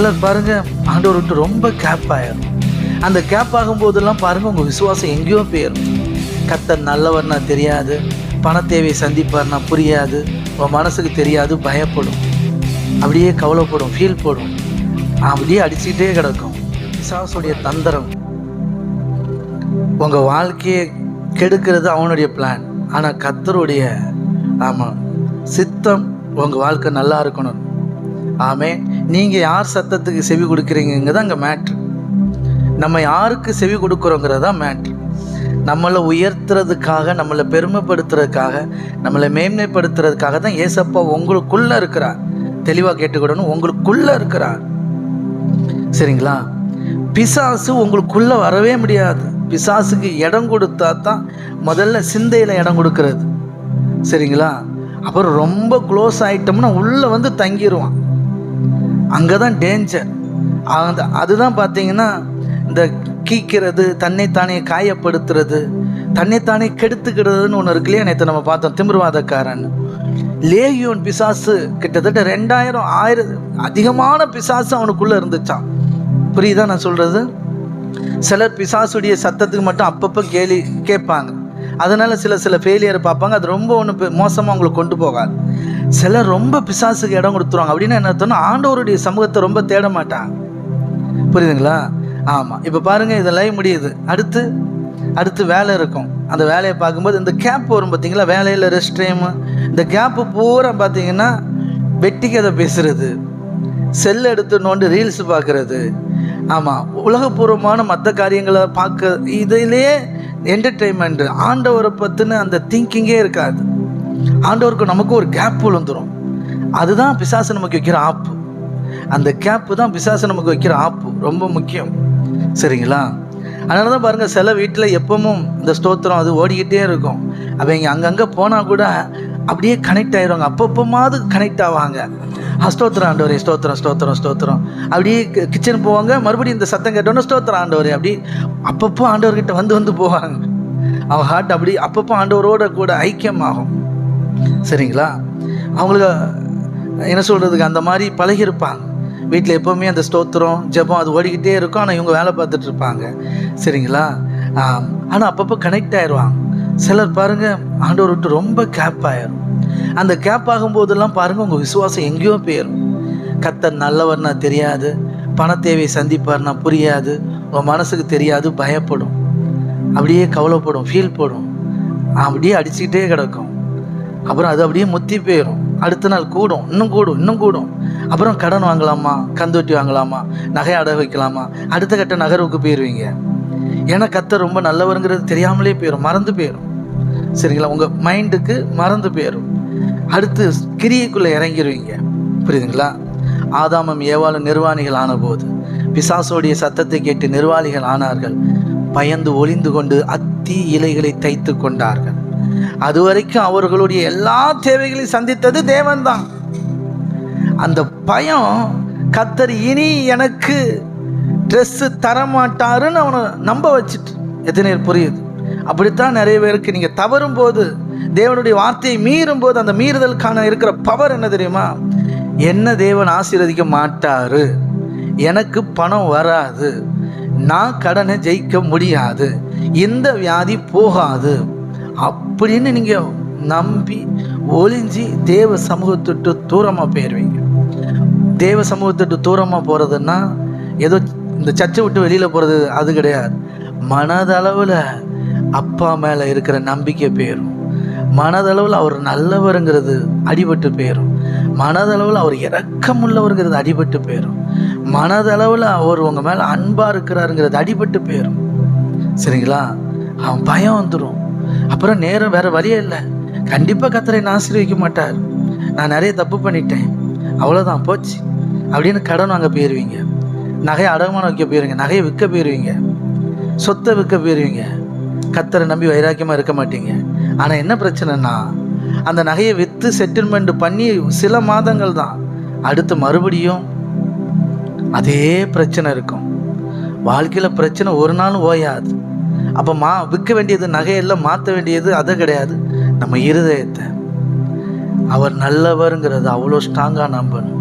சிலர் பாருங்க ஆண்டவர் விட்டு ரொம்ப கேப் ஆயிரும். அந்த கேப் ஆகும்போதெல்லாம் பாருங்க உங்க விசுவாசம் எங்கேயோ போயிடும் கத்தர் நல்லவர்னா தெரியாது பண தேவையை சந்திப்பார்னா புரியாது உன் மனசுக்கு தெரியாது பயப்படும். அப்படியே கவலைப்படும் ஃபீல் போடும். அப்படியே அடிச்சுக்கிட்டே கிடக்கும். பிசாசுடைய தந்திரம். உங்கள் வாழ்க்கையை கெடுக்கிறது அவனுடைய பிளான் ஆனால் கத்தருடைய ஆமாம் சித்தம் உங்கள் வாழ்க்கை நல்லா இருக்கணும். ஆமே நீங்கள் யார் சத்தத்துக்கு செவி கொடுக்குறீங்கங்க தான் அங்கே மேட்ரு நம்ம யாருக்கு செவி கொடுக்குறோங்கிறது தான் மேட்ரு நம்மளை உயர்த்துறதுக்காக நம்மளை பெருமைப்படுத்துறதுக்காக நம்மளை மேன்மைப்படுத்துறதுக்காக தான் ஏசப்பா உங்களுக்குள்ளே இருக்கிறார். தெளிவாக கேட்டுக்கிடணும். உங்களுக்குள்ளே இருக்கிறார். சரிங்களா? பிசாசு உங்களுக்குள்ளே வரவே முடியாது. பிசாசுக்கு இடம் கொடுத்தா தான் முதல்ல சிந்தையில் இடம் கொடுக்கறது. சரிங்களா? அப்புறம் ரொம்ப க்ளோஸ் ஆகிட்டோம்னா உள்ளே வந்து தங்கிடுவான் அங்கே தான் டேஞ்சர் அந்த அதுதான் பார்த்தீங்கன்னா இந்த கீக்கிறது தன்னைத்தானே காயப்படுத்துறது தன்னைத்தானே கெடுத்துக்கிறதுன்னு ஒன்று இருக்கு இல்லையா? நேற்று நம்ம பார்த்தோம் திமிர்வாதக்காரன். லேகியோன் பிசாசு கிட்டத்தட்ட ரெண்டாயிரம் ஆயிரம் அதிகமான பிசாசு அவனுக்குள்ளே இருந்துச்சான் புரியுதா நான் சொல்கிறது சிலர் பிசாசுடைய சத்தத்துக்கு மட்டும் அப்பப்போ கேலி கேட்பாங்க. அதனால் சில சில ஃபெயிலியர் பார்ப்பாங்க. அது ரொம்ப ஒன்று மோசமாக அவங்களுக்கு கொண்டு போகாது. சிலர் ரொம்ப பிசாசுக்கு இடம் கொடுத்துருவாங்க. அப்படின்னு என்ன அர்த்தம்னா ஆண்டவருடைய சமூகத்தை ரொம்ப தேட மாட்டாங்க. புரியுதுங்களா? ஆமாம் இப்போ பாருங்கள் இதெல்லாம் முடியுது. அடுத்து அடுத்து வேலை இருக்கும். அந்த வேலையை பார்க்கும்போது இந்த கேப் வரும் பார்த்தீங்களா வேலையில் ரெஸ்ட் டைமு இந்த கேப்பு பூரா பார்த்தீங்கன்னா வெட்டி கதை பேசுறது. செல் எடுத்து நோண்டு ரீல்ஸ் பார்க்குறது ஆமாம் உலகபூர்வமான மற்ற காரியங்களை பார்க்க இதிலே என்டர்டெயின்மெண்ட் ஆண்டவரை பற்றின அந்த திங்கிங்கே இருக்காது. ஆண்டவருக்கு நமக்கு ஒரு கேப் விழுந்துடும் அதுதான் பிசாசு நமக்கு வைக்கிற ஆப்பு அந்த கேப்பு தான் பிசாசு நமக்கு வைக்கிற ஆப்பு ரொம்ப முக்கியம். சரிங்களா? அதனால தான் பாருங்கள் சில வீட்டில் எப்பவும் இந்த ஸ்தோத்திரம் அது ஓடிக்கிட்டே இருக்கும். அவங்க அங்கங்கே போனால் கூட அப்படியே கனெக்ட் ஆயிடுவாங்க அப்பப்போமாவது கனெக்ட் ஆவாங்க. ஆ, ஸ்தோத்திரம் ஆண்டவரே ஸ்தோத்திரம் ஸ்தோத்திரம் ஸ்தோத்திரம். அப்படியே கிச்சன் போவாங்க. மறுபடியும் இந்த சத்தம் கேட்டோன்னே ஸ்தோத்திரம் ஆண்டவரே அப்படி அப்பப்போ ஆண்டவர்கிட்ட வந்து வந்து போவாங்க. அவங்க ஹார்ட் அப்படி அப்பப்போ ஆண்டவரோட கூட ஐக்கியமாகும். சரிங்களா? அவங்களுக்கு என்ன சொல்கிறதுக்கு அந்த மாதிரி பழகியிருப்பாங்க. வீட்டில் எப்போவுமே அந்த ஸ்தோத்திரம் ஜெபம் அது ஓடிக்கிட்டே இருக்கும். ஆனால் இவங்க வேலை பார்த்துட்டு இருப்பாங்க. சரிங்களா? ஆனால் அப்பப்போ கனெக்ட் ஆயிடுவாங்க சிலர் பாருங்கள் ஆண்டவர் விட்டு ரொம்ப கேப் ஆயிரும் அந்த கேப் ஆகும்போதெல்லாம் பாருங்கள் உங்கள் விசுவாசம் எங்கேயோ போயிடும் கத்தர் நல்லவர்னா தெரியாது. பணத்தேவையை சந்திப்பார்னா புரியாது. உங்கள் மனசுக்கு தெரியாது பயப்படும். அப்படியே கவலைப்படும் ஃபீல் போடும். அப்படியே அடிச்சுக்கிட்டே கிடக்கும். அப்புறம் அது அப்படியே முத்தி போயிடும் அடுத்த நாள் கூடும் இன்னும் கூடும் இன்னும் கூடும். அப்புறம் கடன் வாங்கலாமா? கந்துவட்டி வாங்கலாமா? நகை அடகு வைக்கலாமா? அடுத்த கட்ட நகர்வுக்கு போயிடுவீங்க ஏன்னா கத்தர் ரொம்ப நல்லவருங்கிறது தெரியாமலே போயிடும் மறந்து போயிடும் சரிங்களா? உங்கள் மைண்டுக்கு மறந்து போயிடும் அடுத்து கிரியைக்குள்ளே இறங்கிடுவீங்க புரியுதுங்களா? ஆதாமம் ஏவாளும் நிர்வாணிகள் ஆனபோது பிசாசோடைய சத்தத்தை கேட்டு நிர்வாணிகள் ஆனார்கள். பயந்து ஒளிந்து கொண்டு அத்தி இலைகளை தைத்து கொண்டார்கள். அதுவரைக்கும் அவர்களுடைய எல்லா தேவைகளையும் சந்தித்தது தேவன்தான். அந்த பயம் கத்தர் இனி எனக்கு ட்ரெஸ்ஸு தரமாட்டாருன்னு அவனை நம்ப வச்சுட்டு எத்தனை புரியுது? அப்படித்தான் நிறைய பேருக்கு நீங்கள் தவறும் போது தேவனுடைய வார்த்தையை மீறும் போது அந்த மீறுதலுக்கான இருக்கிற பவர் என்ன தெரியுமா? என்ன தேவன் ஆசீர்வதிக்க மாட்டாரு? எனக்கு பணம் வராது. நான் கடனை ஜெயிக்க முடியாது. இந்த வியாதி போகாது. அப்படின்னு நீங்கள் நம்பி ஒளிஞ்சி தேவ சமூகத்துட்டு தூரமாக போயிடுவீங்க தேவ சமூகத்துட்டு தூரமாக போகிறதுன்னா ஏதோ இந்த சர்ச்சை விட்டு வெளியில் போகிறது அது கிடையாது. மனதளவில் அப்பா மேலே இருக்கிற நம்பிக்கை போயிடும் மனதளவில் அவர் நல்லவருங்கிறது அடிபட்டு போயிடும் மனதளவில் அவர் இரக்கமுள்ளவருங்கிறது அடிபட்டு போயிடும் மனதளவில் அவர் உங்கள் மேலே அன்பாக இருக்கிறாருங்கிறது அடிபட்டு போயிடும் சரிங்களா? அவன் பயம் வந்துடும் அப்புறம் நேரம் வேறு வழியே இல்லை. கண்டிப்பாக கத்தரை நான் ஆசீர்வதிக்க மாட்டார். நான் நிறைய தப்பு பண்ணிட்டேன். அவ்வளோதான் போச்சு. அப்படின்னு கடன் வாங்க போயிடுவீங்க நகையை அடமானம் வைக்க போயிருவீங்க. நகையை விற்க போயிடுவீங்க சொத்தை விற்க போயிடுவீங்க கத்தரை நம்பி வைராக்கியமாக இருக்க மாட்டீங்க. ஆனால் என்ன பிரச்சனைனா அந்த நகையை விற்று செட்டில்மெண்ட் பண்ணி சில மாதங்கள் தான். அடுத்து மறுபடியும் அதே பிரச்சனை இருக்கும். வாழ்க்கையில் பிரச்சனை ஒரு நாளும் ஓயாது. அப்போ மா விற்க வேண்டியது நகையெல்லாம் மாற்ற வேண்டியது அதை கிடையாது. நம்ம இருதயத்தை. அவர் நல்லவருங்கிறது அவ்வளோ ஸ்ட்ராங்காக நம்பணும்.